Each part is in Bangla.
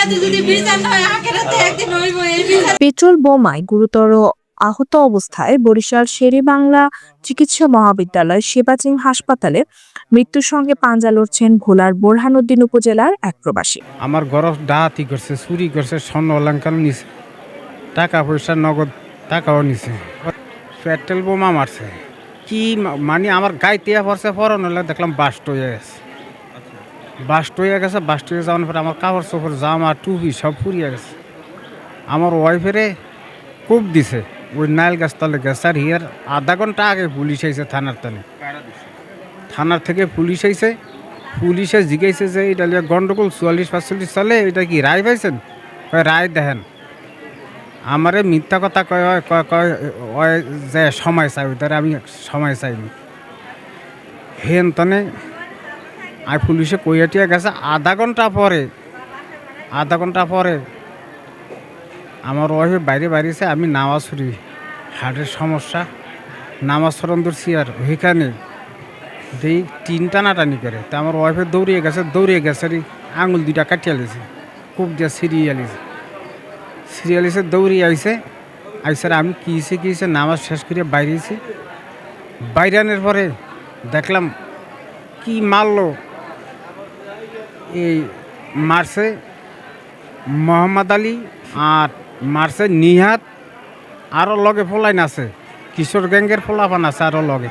দুনিয়াতে যদি বিচার না হয় আখেরাতে একদিন হইব এই বিচার। পেট্রোল বোমায় গুরুতর আহত অবস্থায় বরিশাল শেরেবাংলা চিকিৎসা মহাবিদ্যালয় সেবাচিং হাসপাতালে মৃত্যুর সঙ্গে পাঞ্জা লড়ছেন ভোলার বোরহানুদ্দিন উপজেলার এক প্রবাসী। আমার গরফ ডাহাতি করছে চুরি করছে স্বর্ণ অলঙ্কার নিছে। টাকা পয়সা নগদ টাকাও নিছে। পেট্রোল বোমা মারছে। কি মানে আমার গায়ে টিয়া পড়ছে পরন হলে দেখলাম বাস্ট হয়ে গেছে। বাস্ট হয়ে গেছে বাস্ট হয়ে যাওয়ার পরে আমার কাপড় চোপড় জামা টুপি সব ফুরিয়ে গেছে। আমার ওয়াইফেরে খুব দিছে ওই নাইল গাছ তলে গেছে। আর হিয়ার আধা ঘণ্টা আগে পুলিশ আইছে থানার তালে। থানার থেকে পুলিশ আইছে পুলিশে জিজ্ঞাসা যে এটা লিয়ে গন্ডগোল চুয়াল্লিশ পাঁচচল্লিশ সালে এটা কি রায় পাইছেন? কয় রায় দেখেন। আমারে মিথ্যা কথা কয় কয় যে সময় চাই ওইটারে আমি সময় চাইনি। হেন তনে আর পুলিশে কইয়াটিয়া গেছে, আধা ঘণ্টা পরে, আধা ঘণ্টা পরে আমার ওয়াইফে বাইরে বাড়িছে আমি নামাজ পড়ি হার্টের সমস্যা, নামাজ সরণ ধরছি আর ওইখানে দেই তিন টানাটানি করে। তা আমার ওয়াইফে দৌড়িয়ে গেছে দৌড়িয়ে গেছে আঙুল দুইটা কাটিয়ে লিছে খুব দিয়ে সিরিয়ালিছে সিরিয়ালিছে দৌড়িয়ে আইছে আইসার আমি কিসে কিসে নামাজ শেষ করে বাইরেছি বাইরানোর পরে দেখলাম, কি মারলো এই মারছে মোহাম্মদ আলী আর মারছে নিহাত আরও লগে ফোলাইন আছে। কিশোর গ্যাঙ্গের ফোলাপান আছে আরও লগে।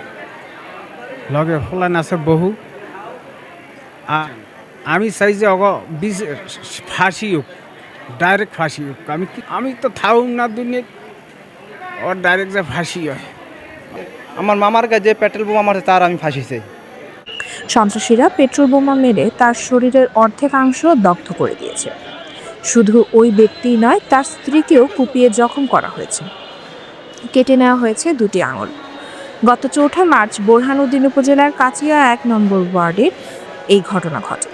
লগে ফোলাইন আছে বহু। আর আমি চাই যে অগ বিষ ফাঁসি হোক, ডাইরেক্ট ফাঁসি হোক। আমি আমি তো থাকুক না দুনিয়া ওর ডাইরেক্ট যে ফাঁসি হয়। আমার মামার কাছে যে পেট্রোল বোমা মারছে, তার আমি ফাঁসি চাই। সন্ত্রাসীরা পেট্রোল বোমা মেরে তার শরীরের অর্ধেকাংশ দগ্ধ করে দিয়েছে। শুধু ওই ব্যক্তিই নয়, তার স্ত্রীকেও কুপিয়ে জখম করা হয়েছে। কেটে নেওয়া হয়েছে দুটি আঙুল। গত চৌঠা মার্চ বোরহানুদ্দিন উপজেলার কাচিয়া এক নম্বর ওয়ার্ডের এই ঘটনা ঘটে।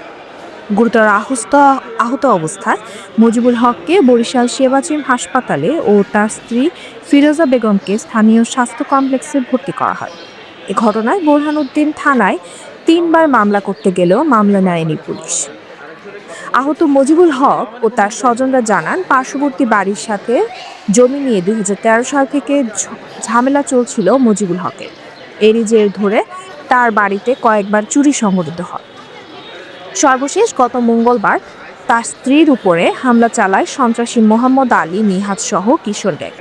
গুরুতর আহত আহত অবস্থায় মুজিবুল হককে বরিশাল সেবাচিম হাসপাতালে ও তার স্ত্রী ফিরোজা বেগমকে স্থানীয় স্বাস্থ্য কমপ্লেক্সে ভর্তি করা হয়। এ ঘটনায় বোরহানুদ্দিন থানায় তিনবার মামলা করতে গেলেও মামলা নেয়নি পুলিশ। আহত মজিবুল হক ও তার স্বজনরা জানান, পার্শ্ববর্তী বাড়ির সাথে জমি নিয়ে দুই সাল থেকে ঝামেলা চলছিল মজিবুল হকের। এরই জের ধরে তার বাড়িতে কয়েকবার চুরি সংঘটিত হয়। সর্বশেষ গত মঙ্গলবার তার স্ত্রীর উপরে হামলা চালায় সন্ত্রাসী মোহাম্মদ আলী নিহাত সহ কিশোর গ্যাং।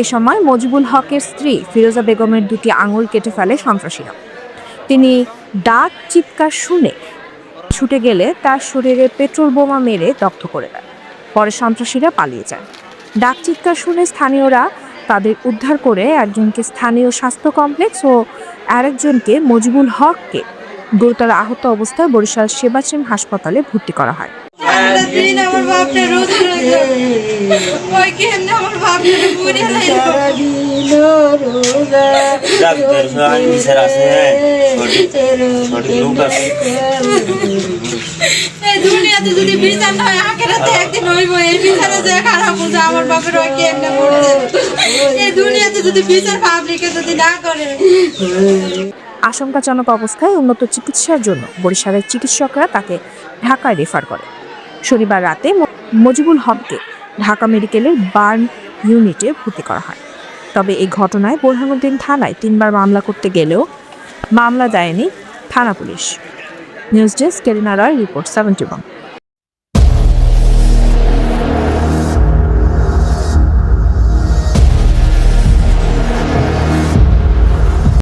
এ সময় মজিবুল হকের স্ত্রী ফিরোজা বেগমের দুটি আঙুল কেটে ফেলে সন্ত্রাসীরা। তিনি ডাক চিৎকার শুনে ছুটে গেলে তার শরীরে পেট্রোল বোমা মেরে দগ্ধ করে দেয় পরে সন্ত্রাসীরা পালিয়ে যায়। ডাক চিৎকার শুনে স্থানীয়রা তাদের উদ্ধার করে একজনকে স্থানীয় স্বাস্থ্য কমপ্লেক্স ও আরেকজনকে মজিবুল হককে গুরুতর আহত অবস্থায় বরিশাল সেবাশ্রম হাসপাতালে ভর্তি করা হয়। সারাটা দিন আমার বাপরে রোজ রোজ ওই কেমনে আমার বাপরে পুড়ে লাইলো? ডাক্তার সবাই বিচার আছে হ্যাঁ। সঠিক সঠিক লোক আছে। এই দুনিয়াতে যদি বিচার না হয় আখেরাতে একদিন হইব। এই বিচারে যে খারাপ বুঝে আমার বাপের ওই কেমনে মরে এই দুনিয়াতে যদি বিচার পাবলিকে যদি না করে। আশঙ্কাজনক অবস্থায় উন্নত চিকিৎসার জন্য বরিশালের চিকিৎসকরা তাকে ঢাকায় রেফার করে। শনিবার রাতে মজিবুল হককে ঢাকা মেডিকেলের বার্ন ইউনিটে ভর্তি করা হয়। তবে এই ঘটনায় বোরহানুদ্দিন থানায় তিনবার মামলা করতে গেলেও মামলা দেয়নি থানা police. News desk Kerina Roy report, seventy